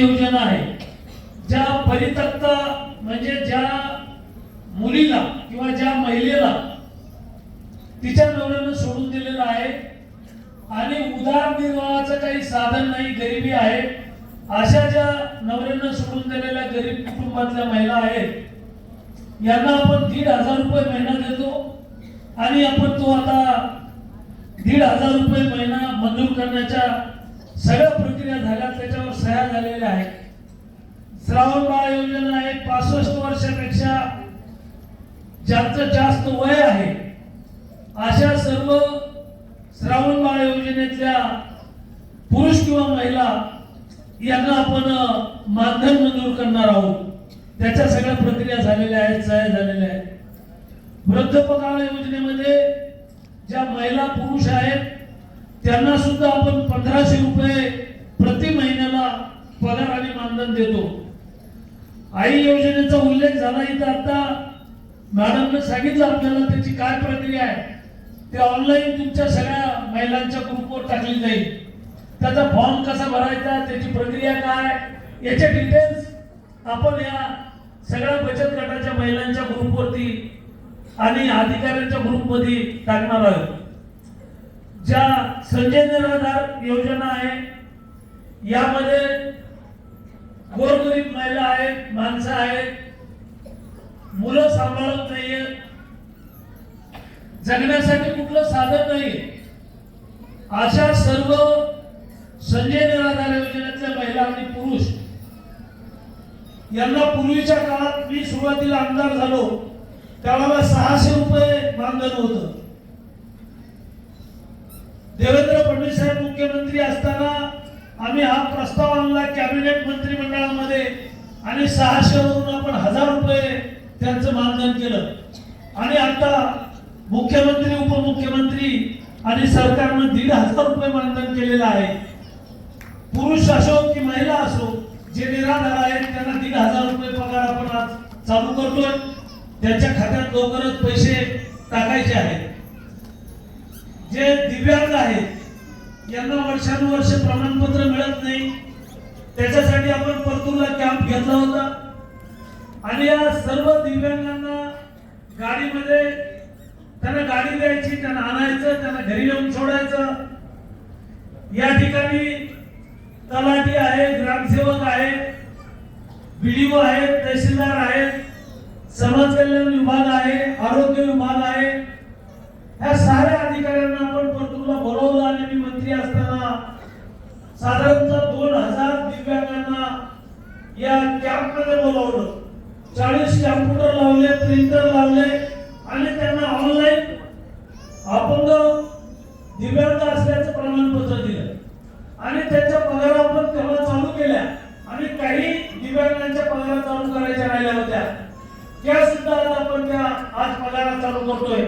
योजना आहे. ज्या परित्यक्त म्हणजे ज्या मुलीला किंवा ज्या महिलेला तिच्या नवऱ्यानं सोडून दिलेलं आहे आणि उदारनिर्वाहाचं काही साधन नाही गरिबी आहे अशा ज्या नवऱ्यानं सोडून दिलेल्या गरीब कुटुंबातल्या महिला आहेत यांना आपण दीड हजार रुपये महिना देतो आणि आपण तो आता दीड हजार रुपये महिना मंजूर करण्याच्या सगळ्या प्रक्रिया झाल्या त्याच्यावर सह्या झालेल्या आहेत. श्रावण बाळ योजना आहे पासष्ट वर्षापेक्षा ज्यांचं जास्त वय आहे. अशा सर्व श्रावण बाळ योजनेतल्या पुरुष किंवा महिला यांना आपण मानधन मंजूर करणार आहोत. त्याच्या सगळ्या प्रक्रिया झालेल्या आहेत सह्या झालेल्या आहेत. वृद्धपकाळ योजनेमध्ये ज्या महिला पुरुष आहेत त्यांना सुद्धा आपण पंधराशे रुपये प्रति महिन्याला पगार आणि मानधन देतो. आई योजनेचा उल्लेख झाला इथं आता. मॅडमने सांगितलं आपल्याला त्याची काय प्रक्रिया आहे. ते ऑनलाईन तुमच्या सगळ्या महिलांच्या ग्रुपवर टाकली जाईल. त्याचा फॉर्म कसा भरायचा त्याची प्रक्रिया काय याचे डिटेल्स आपण या सगळ्या बचत गटाच्या महिलांच्या ग्रुपवरती आणि अधिकाऱ्यांच्या ग्रुपमध्ये टाकणार आहोत. ज्या संजय निराधार योजना आहे यामध्ये गोरगरीब महिला आहेत माणसं आहेत मुलं सांभाळत नाहीये जगण्यासाठी कुठलं साधन नाही अशा सर्व संजय निराधार योजनेतल्या महिला आणि पुरुष यांना पूर्वीच्या काळात मी सुरुवातीला आमदार झालो त्यावेळेला सहाशे रुपये मानधन होतं. देवेंद्र फडणवीस साहेब मुख्यमंत्री असताना आम्ही हा प्रस्ताव आणला कॅबिनेट मंत्रिमंडळामध्ये आणि सहाशे वरून आपण हजार रुपये त्यांचं मानधन केलं. आणि आता मुख्यमंत्री उपमुख्यमंत्री आणि सरकारनं दीड हजार रुपये मानधन केलेलं आहे. पुरुष असो की महिला असो जे निराधार आहेत त्यांना दीड हजार रुपये पगार आपण आज चालू करतोय. त्यांच्या खात्यात लवकरच पैसे टाकायचे आहेत. जे दिव्यांग आहेत यांना वर्षानुवर्ष प्रमाणपत्र मिळत नाही. त्याच्यासाठी आपण परतूरला कॅम्प घेतला होता. आणि या सर्व दिव्यांगांना गाडीमध्ये त्यांना गाडी द्यायची त्यांना आणायचं त्यांना घरी येऊन सोडायचं. या ठिकाणी तलाठी आहे ग्रामसेवक आहे बीडीओ आहेत तहसीलदार आहेत समाज कल्याण विभाग आहे आरोग्य विभाग साधारणतः दोन हजार दिव्यांगांना या कॅम्पमध्ये बोलावलं. चाळीस कॅम्प्युटर लावले प्रिंटर लावले आणि त्यांना ऑनलाईन अपंग दिव्यांग असल्याचं प्रमाणपत्र दिलं. आणि त्यांच्या पगारा आपण तेव्हा चालू केल्या आणि काही दिव्यांगांच्या पगारा चालू करायच्या राहिल्या होत्या. त्या सुद्धा आपण त्या आज पगारा चालू करतोय.